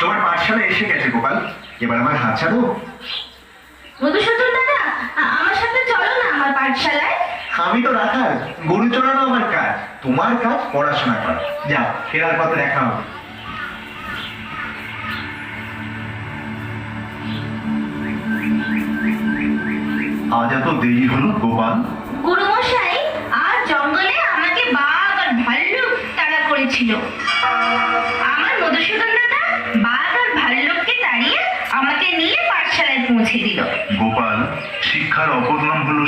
তোমার পাঠশালা এসে গেছে গোপাল। এবার আমার হাত ছাড়ো। মধুসূদন দাদা আমার সাথে চলো না আমার পাঠশালায়। আমি তো গরু চড়ানো আমার কাজ। তোমার কাজ পড়াশোনা করা। যাও ফেরার পথে দেখা হবে। আজ এত দেরি হলো গোপাল? গুরুমশাই আর জঙ্গলে আমাকে বাঘ আর ভাল্লুক তাড়া করেছিল। আমার মধুসূদন দাদা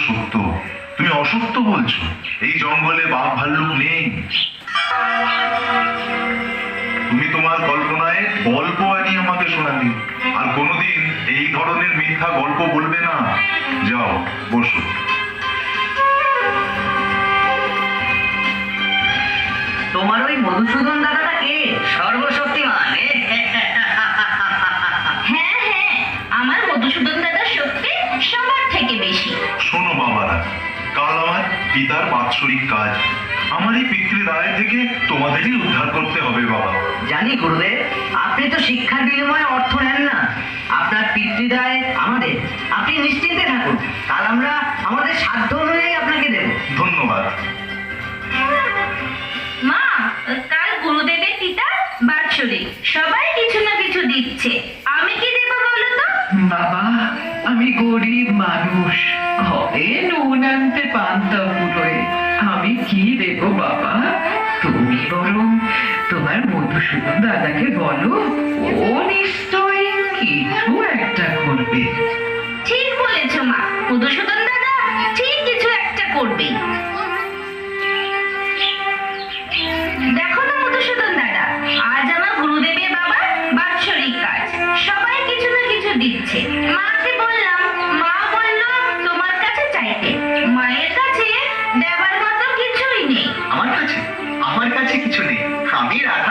সত্য তুমি অসত্য বলছো। এই জঙ্গলে বাঘ ভাল্লুক নেই। তুমি তোমার কল্পনায় গল্প আনিয়ে আমাকে শোনাবে আর কোনোদিন এই ধরনের মিথ্যা গল্প বলবে না। যাও, বসো। তোমার ওই মধুসূদন দাদাটা কে? সর্বশক্তিমান। কাল আমার পিতার বাৎসরিক কাজ। আমার এই পিতৃ দায় থেকে তোমাদেরই উদ্ধার করতে হবে, বাবা। জানি গুরুদেব, আপনি তো শিক্ষার বিনিময়ে অর্থ নেন না। আপনার পিতৃদায় আমাদের। আপনি নিশ্চিন্তে থাকুন। কাল আমরা আমাদের সাধ্য গরিব মানুষ। ঘরে নুন আনতে পান্তা পুরোয় আমি কি দেব বাবা? তুমি বরং তোমার মধুসূদন দাদাকে বলো, ও নিশ্চয়ই কিছু একটা করবে। ঠিক বলেছ মা। মধুসূদন দাদা ঠিক কিছু একটা করবে।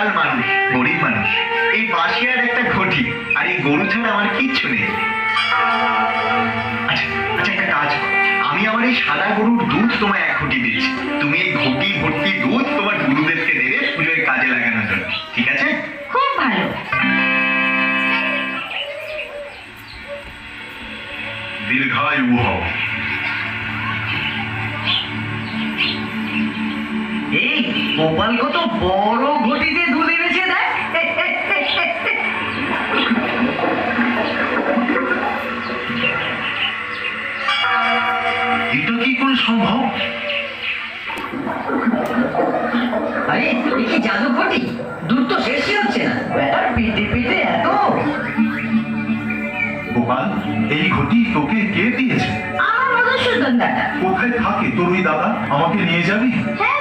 রাখাল মানুষ গরিব মানুষ। এই বাঁশি আর একটা ঘটি আর এই গরু ছাড়া আমার কিচ্ছু নেই। আচ্ছা আচ্ছা একটা কাজ আমি আমার এই সাদা গরুর দুধ তোমায় এক ঘটি দিচ্ছি। তুমি এই ঘটি ভর্তি দুধ তোমার গুরুদেবকে দেবে পুজোয় কাজে লাগানোর জন্য। ঠিক আছে? খুব ভালো। দীর্ঘায়ু হও এই গোপাল কত বড় ঘটিতে এটা কি করে সম্ভব? আরে তুমি কি জাদু দূর দুধ তো শেষই হচ্ছে না। ব্যাটার পেটে পেটে এত। গোপাল এই ঘটি তোকে কে দিয়েছে? আমার মধুসূদন দাদা। কোথায় থাকে তোর ওই দাদা? আমাকে নিয়ে যাবি? হ্যাঁ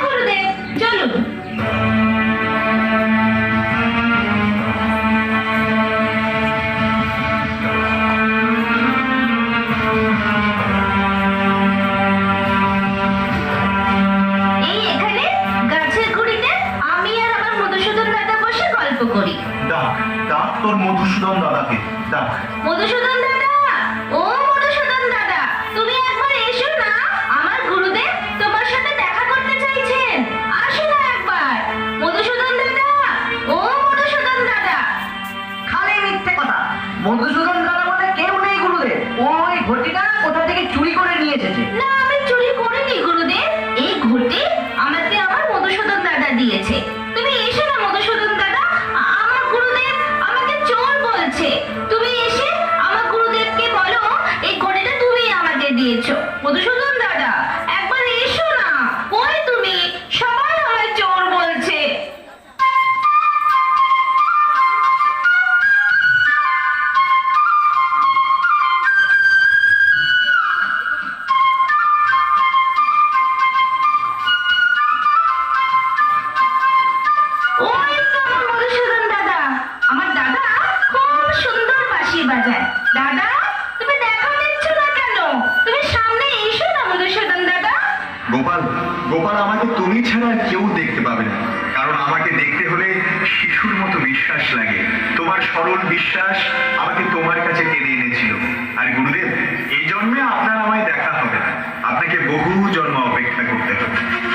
করি। ডাক ডাক তোর মধুসূদন দাদাকে ডাক। মধুসূদন দাদা গোপাল আমাকে তুমি ছাড়া কেউ দেখতে পাবে না। কারণ আমাকে দেখতে হলে শিশুর মতো বিশ্বাস লাগে। তোমার সরল বিশ্বাস আমাকে তোমার কাছে টেনে এনেছিল। আর গুরুদেব, এই জন্মে আপনার আমায় দেখা হবে আপনাকে বহু জন্ম অপেক্ষা করতে হবে।